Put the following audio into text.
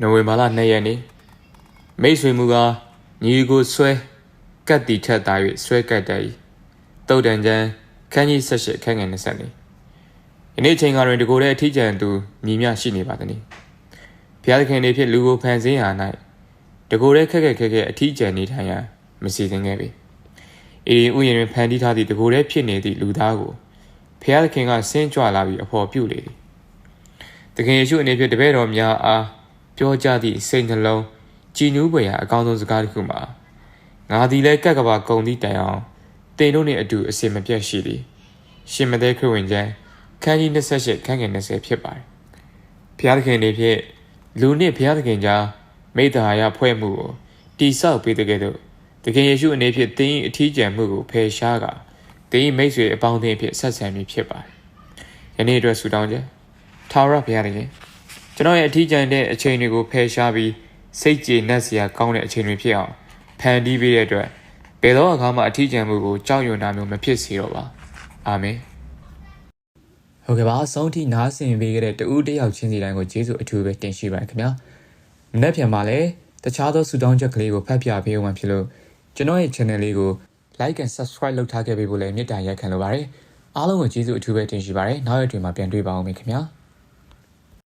နိုဝင်ဘာလ2ရက်နေ့မိတ်ဆွေမူကားညီကိုဆွဲကတ်တီထက်သား၍ဆွဲကတ်တည်းတုတ်တန်ချမ်းခန်းကြီး78ခန်းငယ်20နေယနေ့ချိန်ကတွင်တကိုယ်တည်းအထီးကျန်သူညီမျှရှိနေပါသည်။ဘုရားသခင်နေဖြင့်လူကိုဖန်ဆင်းရာ၌တကိုယ်တည်းခက်ခက်ခက်ခက်အထီးကျန်နေထိုင်ရန်မစီစဉ်ခဲ့ပေ။အေဒီဥယျာဉ်တွင်ဖန်တီးထားသည့်တကိုယ်တည်းဖြစ်နေသည့်လူသားကိုဘုရားသခင်ကဆင်းကြွလာပြီးအဖို့ပြုလေသည်။သခင်ယေရှုအနေဖြင့်တပည့်တော်များအား ပြောကြားသည့်စိတ်နှလုံးကြည်နူးပွေရာအကောင်းဆုံးစကားတစ်ခုမှာငါသည်လည်းကက်ကဘာကုံသည့်တိုင်အောင်တင်တို့နှင့်အတူအစင်မပြတ်ရှိသည်ရှင်မသေးခရစ်ဝင်ကျမ်းခန်းကြီး28ခန်းငယ်20ဖြစ်ပါတယ်ဘုရားသခင်နေဖြင့်လူနှင့်ဘုရားသခင်ကြားမိတ္တဟာယဖွဲ့မှုကိုတိဆောက်ပေးတဲ့ကဲ့သို့သခင်ယေရှုအနေဖြင့်တင်း၏အထီးကျန်မှုကိုဖယ်ရှားကာတင်း၏မိတ်ဆွေအပေါင်းအသင်းအဖြစ်ဆက်ဆံမည်ဖြစ်ပါတယ်ယနေ့အတွက်ဆုတောင်းချက်ထာဝရဘုရားသခင် ကျွန်တော်ရဲ့အထီးကျန်တဲ့အချိန်တွေကိုဖယ်ရှားပြီးစိတ်ကျေနပ်စရာကောင်းတဲ့အချိန်တွေဖြစ်အောင်ဖန်တီးပေးတဲ့အတွက်ဘယ်တော့အခါမှအထီးကျန်မှုကိုကြောက်ရွံ့တာမျိုးမဖြစ်စေတော့ပါအာမင်ဟုတ်ကဲ့ပါအဆုံးထိနားဆင်ပေးခဲ့တဲ့တူဦးတယောက်ချင်းစီတိုင်းကိုကျေးဇူးအထူးပဲတင်ရှိပါတယ်ခင်ဗျာမနေ့ပြန်ပါလဲတခြားသောဆူတောင်းချက်ကလေးကိုဖတ်ပြပေးအောင်ဖြစ်လို့ကျွန်တော်ရဲ့ channel လေးကို like and subscribe လုပ်ထားခဲ့ပေးဖို့လည်းမေတ္တာရက်ခံလိုပါတယ်အားလုံးကိုကျေးဇူးအထူးပဲတင်ရှိပါတယ်နောက်ရက်တွေမှာပြန်တွေ့ပါအောင်ခင်ဗျာ